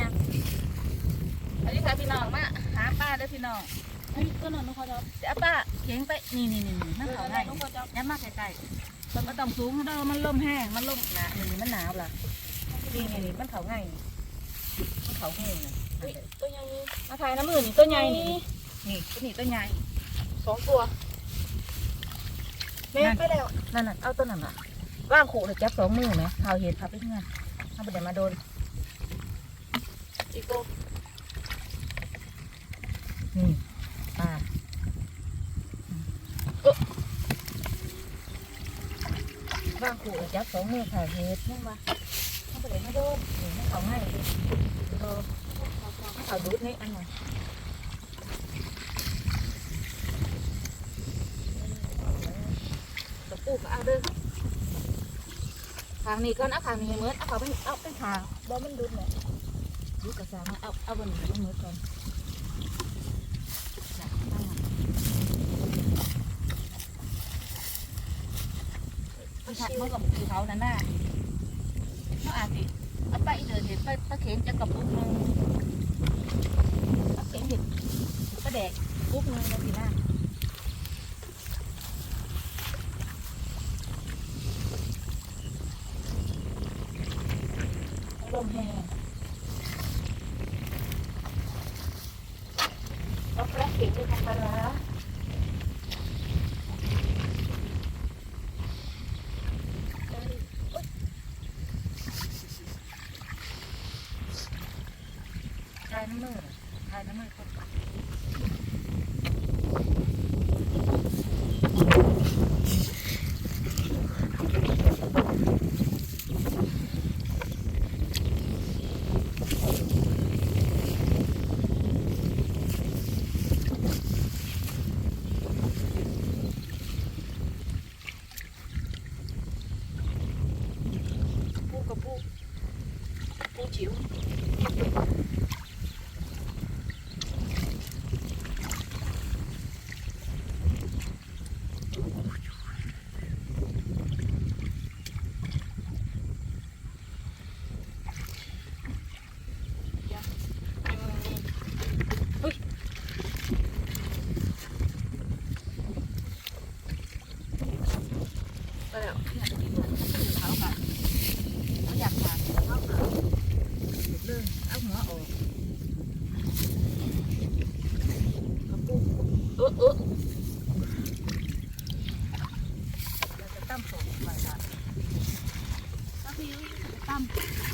ยังอันนี้ค่ะพี่น้องมาหาป้าเด้อพี่น้องอันนี้ก็นอนน้องพอจะเดี๋ยวเอาป้าเขียงไปนี่นี่นี่นี่นั่งเขาง่ายน้องพอจะย้ำมากใกล้ๆมันก็ต้องสูงเด้อมันลมแห้งมันลมหนานี่มันหนาวล่ะนี่นี่นี่มันเขาง่ายนี่มันเขาแห้งนะตัวยังมาถ่ายน้ำมือนี่ต้นใหญ่นี่นี่ตัวนี้ต้นใหญ่สองตัวแม่ไปแล้วนั่นน่ะเอาต้นนั้นน่ะว่างขู่เลยจับสองมือไหมข่าวเห็ดพับไปเงื่อนเอาไปเดี๋ยวมาโดน อีกโกนี่ป้าว่างขู่เลยจับสองมือข่าวเห็ดนี่มาเอาไปเดี๋ยวมาโดนนี่มันเขาง่ายดิโดนเขาดูดนี่อันหน่อยตะปูก็เอาเด้อทางนี้ก่อนเอาทางนี้ให้เมิดเอาเขาไปเอาไปทางบ่มันดูดเนี่ย ดูดกระซังเอาเอาบนนี้มันเมิดก่อนน่ะตั้งมันมันถัดมันกับคือเขานั่นน่ะเขาอาจสิเอาไปเดินเห็นไปปลาเข็งจะกระปุกหนึงปลาเข็งเห็นปลาแดกปุ๊กหนึงแล้วสิหน้าลมแห้ง เก็บไปทำปลาร้าทายน้ำมือทายน้ำมือคนปูกับปู ปูจิ๋วก็แล้วเนี่ยจะกินมันจะกินเขากันเขาอยากทานเขาเอาเรื่องเอาหัวออกกับปูเออเออ เ